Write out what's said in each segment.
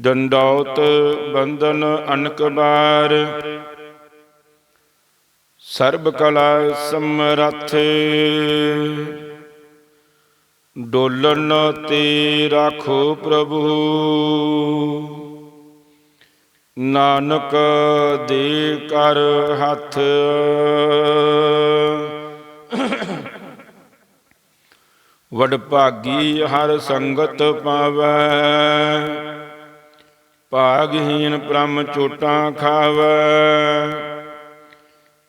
ਦੰਡੌਤ ਬੰਧਨ ਅਨਕਬਾਰ ਸਰਬ ਕਲਾ ਸਮਰੱਥ। ਡੋਲਨ ਤੇ ਰਾਖੋ ਪ੍ਰਭੂ। ਨਾਨਕ ਦੇ ਕਰ ਹੱਥ। ਵਡ ਭਾਗੀ ਹਰ ਸੰਗਤ ਪਾਵੈ। ਭਾਗਹੀਨ ਬ੍ਰਹਮ ਚੋਟਾਂ ਖਾਵੈ।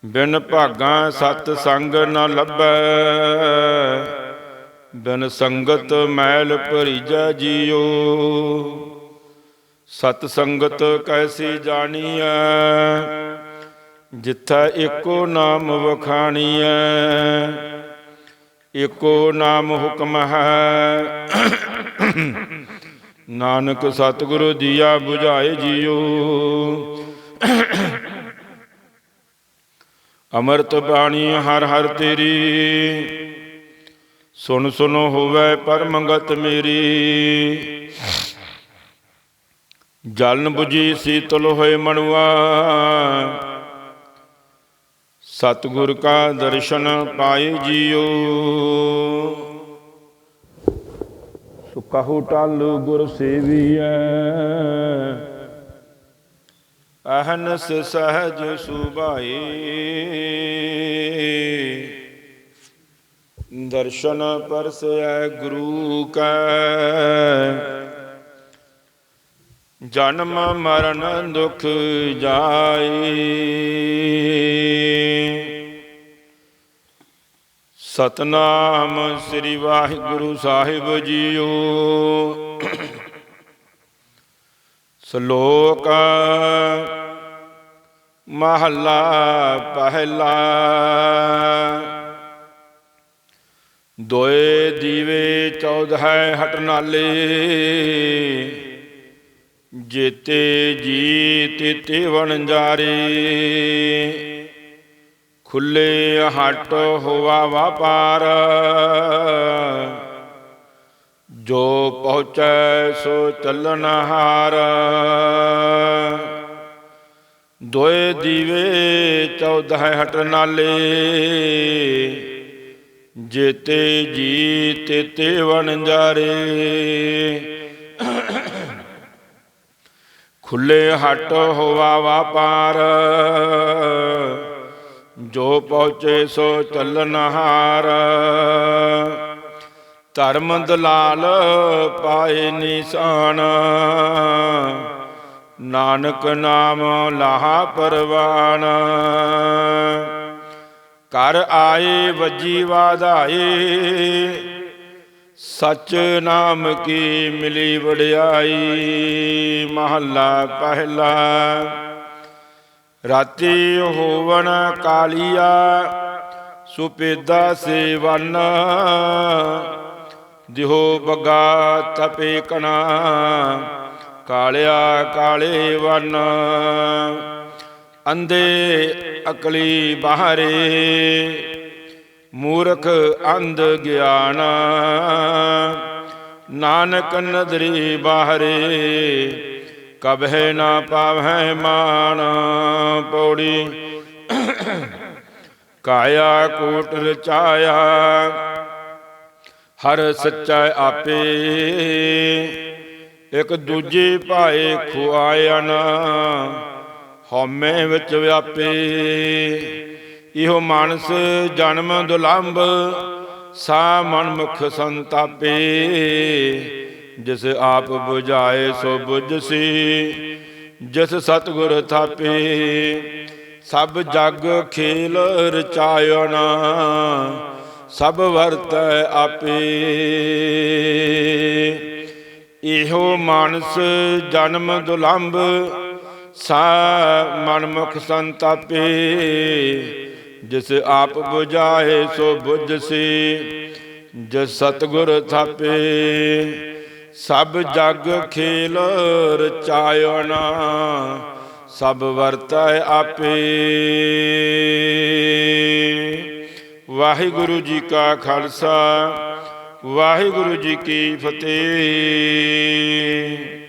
ਬਿਨ ਭਾਗਾ ਸਤ ਸੰਗ ਨ ਲੱਭੈ। ਬਿਨ ਸੰਗਤ ਮੈਲ ਭਰੀਜੈ ਜੀਓ ਸਤ ਸੰਗਤ ਕੈਸੀ ਜਾਣੀਐ? ਜਿੱਥੈ ਏਕੋ ਨਾਮ ਵਖਾਣੀਐ। ਏਕੋ ਨਾਮ ਹੁਕਮ ਹੈ। ਨਾਨਕ ਸਤਿਗੁਰੂ ਦੀਆ 부ਝਾਏ ਜੀਓ। ਅਮਰਤ ਬਾਣੀ ਹਰ ਹਰ ਤੇਰੀ। ਸੁਣ ਸੁਨ ਹੋਵੇ ਪਰਮੰਗਤ ਮੇਰੀ। ਜਲਨ 부ਜੀ ਸੀਤਲ ਹੋਏ ਮਨੁਆ ਸਤਿਗੁਰ ਕਾ ਦਰਸ਼ਨ ਪਾਏ ਜੀਓ। ਸੋ ਕਹੋ ਟਲ ਗੁਰ ਸੇਵੀਐ। ਅਹਨਸ ਸਹਜ ਸੁਭਾਏ। ਦਰਸ਼ਨ ਪਰਸੈ ਗੁਰੂ ਕੈ। ਜਨਮ ਮਰਨ ਦੁਖ ਜਾਏ। ਸਤਨਾਮ ਸ੍ਰੀ ਵਾਹਿਗੁਰੂ ਸਾਹਿਬ ਜੀਓ। ਸ਼ਲੋਕ ਮਹੱਲਾ ਪਹਿਲਾ। ਦੋਏ ਦੀਵੇ ਚੌਦਹ ਹਟ ਨਾਲੇ, ਜੇਤੇ ਜੀ ਤੇਤੇ ਵਣਜਾਰੇ। ਖੁੱਲੇ ਹਟ ਹੋਵਾ ਵਾਪਾਰ। ਜੋ ਪਹੁੰਚੈ ਸੋ ਚੱਲਨ ਹਾਰ। ਦੋਏ ਦੀਵੇ ਚੌਦਹ ਹਟ ਨਾਲੇ। ਜੇਤੇ ਜੀ ਤੇਤੇ ਵਣਜਾਰੇ ਖੁੱਲੇ ਹਟ ਹੋਵਾ ਵਾਪਾਰ। ਜੋ ਪਹੁੰਚੇ ਸੋ ਚੱਲਨ ਹਾਰ। ਧਰਮ ਦਲਾਲ ਪਾਏ ਨਿਸ਼ਾਨ। ਨਾਨਕ ਨਾਮ ਲਾਹਾ ਪਰਵਾਨ। ਕਰ ਆਏ ਵੱਜੀ ਵਾਧਾਏ। ਸਚ ਨਾਮ ਕੀ ਮਿਲੀ ਵਡਿਆਈ। ਮਹੱਲਾ ਪਹਿਲਾ। ਰਾਤੀ ਹੋਵਣ ਕਾਲੀਆ, ਸੁਪੇਦਾ ਸੇਵਨ। ਦਿਹੋ ਬਗਾ ਤਪੇ ਕਣਾ, ਕਾਲਿਆ ਕਾਲੇ ਵਨ। ਅੰਦੇ ਅਕਲੀ ਬਾਹਰੇ, ਮੂਰਖ ਅੰਧ ਗਿਆਨ। ਨਾਨਕ ਨਦਰੀ ਬਾਹਰੇ ਕਬਹਿ ਨਾ ਪਾਵਹਿ ਮਾਨ ਪੌੜੀ। ਕਾਇਆ ਕੋਟ ਰਚਾਇਆ ਹਰ ਸੱਚਾ ਆਪੇ। ਇੱਕ ਦੂਜੇ ਭਾਏ ਖੁਆਇਨ ਹਉਮੈ ਵਿੱਚ ਵਿਆਪੇ। ਇਹੋ ਮਾਨਸ ਜਨਮ ਦੁਲੰਭ ਸਾ ਮਨ ਮੁਖ ਸੰਤਾਪੇ। ਜਿਸ ਆਪ ਬੁਝਾਏ ਸੋ 부ਝਸੀ ਜਿਸ ਸਤਗੁਰ ਥਾਪੇ, ਸਭ ਜਗ ਖੇਲ ਰਚਾਇਣ, ਸਭ ਵਰਤ ਆਪੇ। ਇਹੋ ਮਾਨਸ ਜਨਮ ਦੁਲੰਭ, ਸਾ ਮਨਮੁਖ ਸੰਤਾਪੇ, ਜਿਸ ਆਪ ਬੁਝਾਏ ਸੋ 부ਝਸੀ ਜਿਸ ਸਤਗੁਰ ਥਾਪੇ ਸਭ ਜਗ ਖੇਲ ਰਚਾਇਓ ਨਾ ਸਭ ਵਰਤੈ ਆਪੇ। ਵਾਹਿਗੁਰੂ ਜੀ ਕਾ ਖਾਲਸਾ, ਵਾਹਿਗੁਰੂ ਜੀ ਕੀ ਫਤਿਹ।